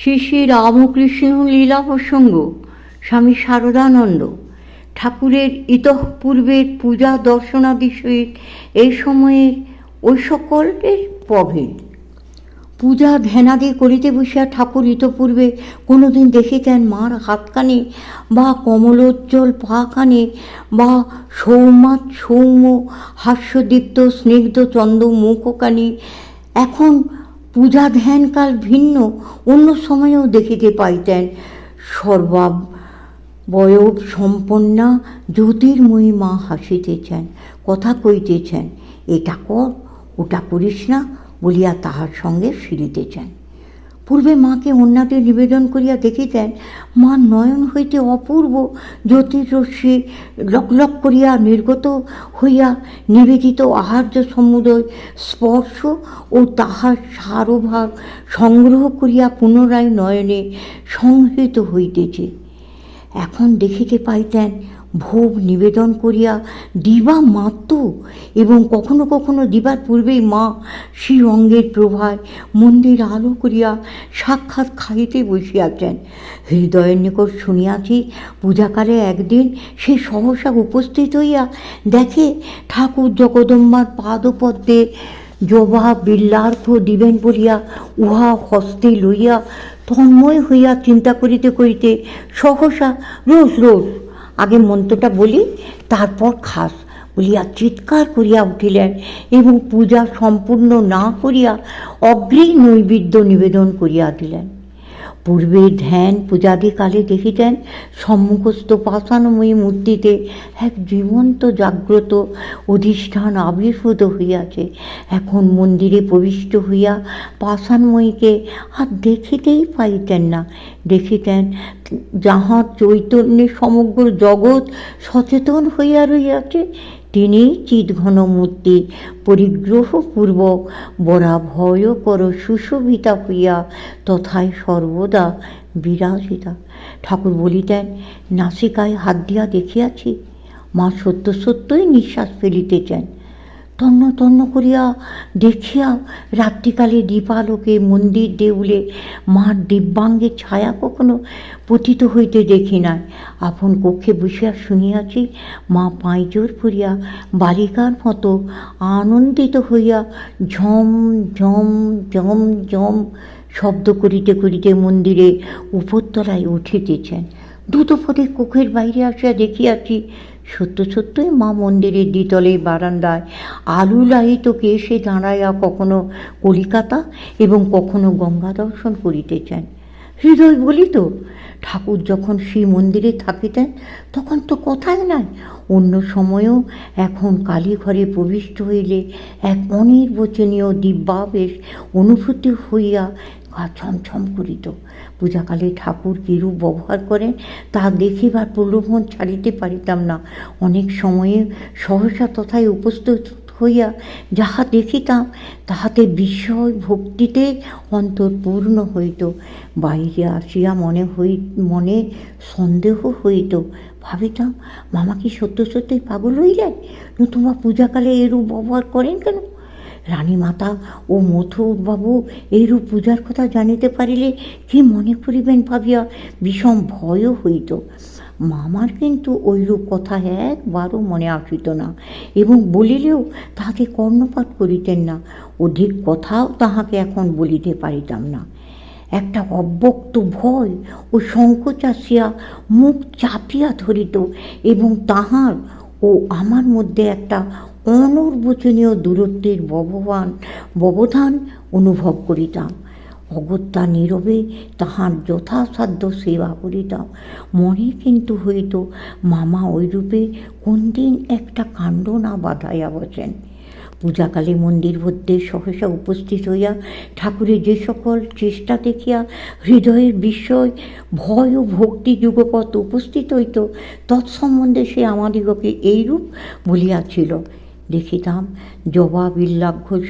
শ্রী শ্রী রামকৃষ্ণ লীলা প্রসঙ্গ, স্বামী শারদানন্দ। ঠাকুরের ইতঃপূর্বের পূজা দর্শনাদি সহিত এই সময়ের ওই সকলের প্রভেদ। পূজা ধ্যানাদি করিতে বসিয়া ঠাকুর ইতপূর্বে কোনোদিন দেখিতেন মার হাতখানি বা কমলোজ্জ্বল পাখানি বা সৌমাত সৌম্য, হাস্যদীপ্ত, স্নিগ্ধ চন্দ্র মুখখানি এখন পূজা ধ্যানকাল ভিন্ন, অন্য সময়েও দেখিতে পাইতেন। সর্বাব বয়ব সম্পন্না জ্যোতির্ময়ী মা হাসিতেছেন, কথা কইতেছেন, এটা কর, ওটা করিস না বলিয়া তাহার সঙ্গে ফিরিতেছেন। পূর্বে মাকে অন্যাতে নিবেদন করিয়া দেখিতেন, মা নয়ন হইতে অপূর্ব জ্যোতিরশ্মি লকলক করিয়া নির্গত হইয়া নিবেদিত আহার্য সমুদয় স্পর্শ ও তাহার সারভাগ সংগ্রহ করিয়া পুনরায় নয়নে সংহৃত হইতেছে। এখন দেখিতে পাইতেন ভোগ নিবেদন করিয়া দিবা মাত্র এবং কখনো কখনো দিবার পূর্বেই মা শ্রী অঙ্গের প্রভায় মন্দির আলো করিয়া সাক্ষাৎ খাইতে বসিয়াছেন। হৃদয়ের নিকট শুনিয়াছি, পূজাকালে একদিন সে সহসা উপস্থিত হইয়া দেখে ঠাকুর জগদম্বার পাদপদ্মে জবা বিল্লার্থ দিবেন বলিয়া উহা হস্তে লইয়া তন্ময় হইয়া চিন্তা করিতে করিতে সহসা রোজ রোজ আগে মন্ত্রটা বলি, তারপর খাস বলিয়া চিৎকার করিয়া উঠিলেন এবং পূজা সম্পূর্ণ না করিয়া অগ্রেই নৈবেদ্য নিবেদন করিয়া দিলেন। পূর্বে ধ্যান পূজাদি কালে দেখিতেন সম্মুখস্থ পাষাণময়ী মূর্তিতে এক জীবন্ত জাগ্রত অধিষ্ঠান আবির্ভূত হইয়াছে। এখন মন্দিরে প্রবিষ্ট হইয়া পাষাণময়ীকে আর দেখিতেই পাইতেন না। দেখিতেন যাহার চৈতন্যে সমগ্র জগৎ সচেতন হইয়া রইয়াছে তিনি চিৎঘন মূর্তি পরিগ্রহপূর্বক বরা ভয় কর সুশোভিতা হইয়া তথায় সর্বদা বিরাজিতা। ঠাকুর বলিতেন, নাসিকায় হাত দিয়া দেখিয়াছি, মা সত্য সত্যই নিঃশ্বাস ফেলিতেছেন। তন্ন তন্ন করিয়া দেখিয়া রাত্রিকালে দীপালোকে মন্দির দেউলে মার দিব্যাঙ্গের ছায়া কখনো পতিত হইতে দেখি নাই। আপন কক্ষে বসিয়া শুনিয়াছি মা পাঁইজোর করিয়া বালিকার মতো আনন্দিত হইয়া ঝম ঝম ঝম ঝম শব্দ করিতে করিতে মন্দিরে উপরতলায় উঠিতেছেন। দ্রুতপদে কক্ষের বাইরে আসিয়া দেখিয়াছি সত্য সত্যই মা মন্দিরের দ্বিতলে বারান্দায় আলু লাহিত কেসে দাঁড়াইয়া কখনো কলিকাতা এবং কখনো গঙ্গা দর্শন করিতেছেন। হৃদয় বলিত, ঠাকুর যখন শ্রী মন্দিরে থাকিতেন, তখন তো কথাই নাই। অন্য সময়েও এখন কালীঘরে প্রবিষ্ট হইলে এক অনির্বচনীয় দিব্যাবেশ অনুভূতি হইয়া গা ছমছম করিত। পূজাকালে ঠাকুর কিরূপ ব্যবহার করেন, তা দেখিবার প্রলোভন ছাড়িতে পারিতাম না। অনেক সময়ে সহসা তথায় উপস্থিত হইয়া যাহা দেখিতাম, তাহাতে বিস্ময় ভক্তিতে অন্তর পূর্ণ হইত। বাইরে আসিয়া মনে হই, মনে সন্দেহ হইত। ভাবিতাম, মামা কি সত্য সত্যই পাগল হইলেন? নতুবা পূজাকালে এরূপ ব্যবহার করেন কেন? রানীমাতা ও মথুবাবু এইরূপ পূজার কথা জানিতে পারিলে কি মনে করিবেন ভাবিয়া? বিষম ভয়ও হইত। মামার কিন্তু ওইরূপ কথা একবারও মনে আসিত না এবং বলিলেও তাহাকে কর্ণপাত করিতেন না। অধিক কথাও তাহাকে এখন বলিতে পারিতাম না। একটা অব্যক্ত ভয় ও সংকোচ আসিয়া মুখ চাপিয়া ধরিত এবং তাহার ও আমার মধ্যে একটা অনর্বচনীয় দূরত্বের ব্যবহান ব্যবধান অনুভব করিতাম। অগত্যা নীরবে তাহার যথাসাধ্য সেবা করিতাম। মনে কিন্তু হইত, মামা ওইরূপে কোন দিন একটা কাণ্ড না বাধাইয়া বসেন। পূজাকালে মন্দির মধ্যে সহসা উপস্থিত হইয়া ঠাকুরের যে সকল চেষ্টা দেখিয়া হৃদয়ের বিস্ময়, ভয় ও ভক্তি যুগপথ উপস্থিত হইত, তৎসম্বন্ধে সে আমাদিগকে এইরূপ বলিয়াছিল। দেখিতাম। জবা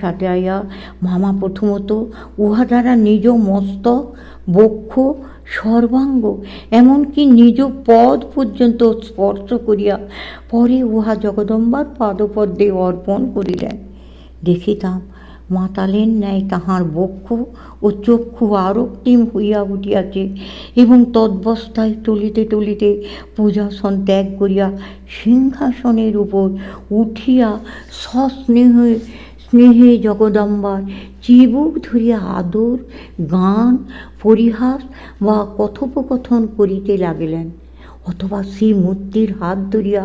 সাজাইয়া মামা, প্রথমত উহা দ্বারা নিজ মস্তক, বক্ষ, সর্বাঙ্গ, এমনকি নিজ পদ পর্যন্ত স্পর্শ করিয়া পরে উহা জগদম্বার পাদপদ্মে অর্পণ করিলেন। দেখিতাম মাতালের ন্যায় তাহার বক্ষ ও চক্ষু আরক্তিম হইয়া উঠিয়াছে এবং তদ্বস্থায় টলিতে টলিতে পূজাসন ত্যাগ করিয়া সিংহাসনের উপর উঠিয়া সস্নেহে, স্নেহে জগদম্বার, চিবুক ধরিয়া আদর, গান, পরিহাস বা কথোপকথন করিতে লাগিলেন। অথবা সেই মূর্তির হাত ধরিয়া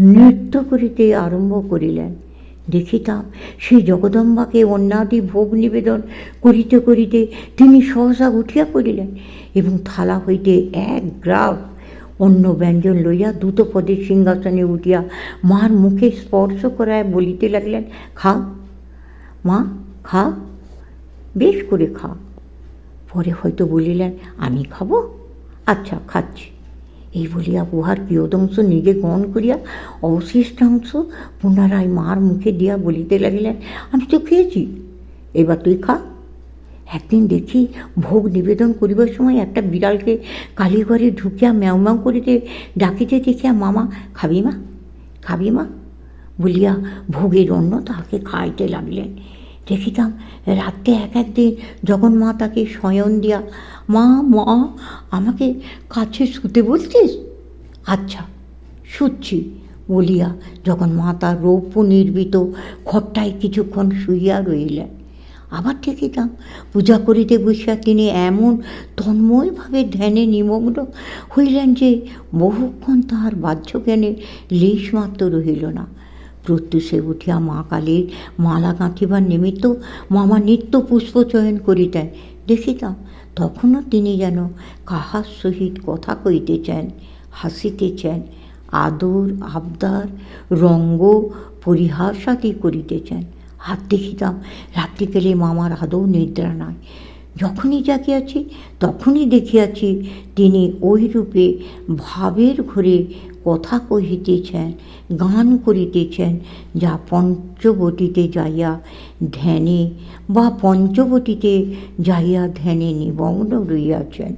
নৃত্য করিতে আরম্ভ করিলেন। দেখিতাম। সেই জগদম্বাকে অন্যাদি ভোগ নিবেদন করিতে করিতে তিনি সহসা উঠিয়া পড়িলেন এবং থালা হইতে এক গ্রাস অন্য ব্যঞ্জন লইয়া দ্রুত পদে সিংহাসনে উঠিয়া মার মুখে স্পর্শ করায় বলিতে লাগলেন, খা, মা, খা, বেশ করে খা। পরে হয়তো বলিলেন, আমি খাব? আচ্ছা খাচ্ছি। এই বলিয়া উহার কিয়দংশ নিজে গ্রহণ করিয়া অবশিষ্টাংশ পুনরায় মার মুখে দিয়া বলিতে লাগিলেন, আমি তো খেয়েছি। এবার তুই খা। একদিন দেখি ভোগ নিবেদন করিবার সময় একটা বিড়ালকে কালীঘরে ঢুকিয়া ম্যাও ম্যাও করিতে ডাকিতে দেখিয়া, মামা, খাবি মা? খাবি মা? বলিয়া ভোগের অন্ন তাহাকে খাইতে লাগলেন। দেখিতাম রাত্রে এক একদিন যখন মা তাকে শয়ন দিয়া, মা মা, আমাকে কাছে শুতে বলছিস? আচ্ছা শুচ্ছি, বলিয়া যখন মা তার রৌপ্য নির্মিত ঘরটায় কিছুক্ষণ শুইয়া রইলেন আবার দেখিতাম পূজা করিতে বসিয়া তিনি এমন তন্ময়ভাবে ধ্যানে নিমগ্ন হইলেন যে বহুক্ষণ তাহার বাহ্য জ্ঞানে লেশমাত্র রহিল না। প্রত্যুষে উঠিয়া মা কালীর মালা গাঁথিবার নিমিত্ত মামা নিত্য পুষ্প চয়ন করিতেন। দেখিতাম তখনও তিনি যেন কাহার সহিত কথা কইতেছেন হাসিতেছেন, আদর, আবদার, রঙ্গ পরিহাসাদি করিতেছেন। হাত দেখিতাম রাত্রিকালে মামার আদৌ নিদ্রা নাই। যখনই জাগিয়াছি, তখনই দেখিয়াছি তিনি ওই রূপে ভাবের ঘরে কথা কহিতেছেন গান করিতেছেন যা পঞ্চবটিতে যাইয়া ধ্যানে বা পঞ্চবটিতে যাইয়া ধ্যানে নিমগ্ন রইয়াছেন।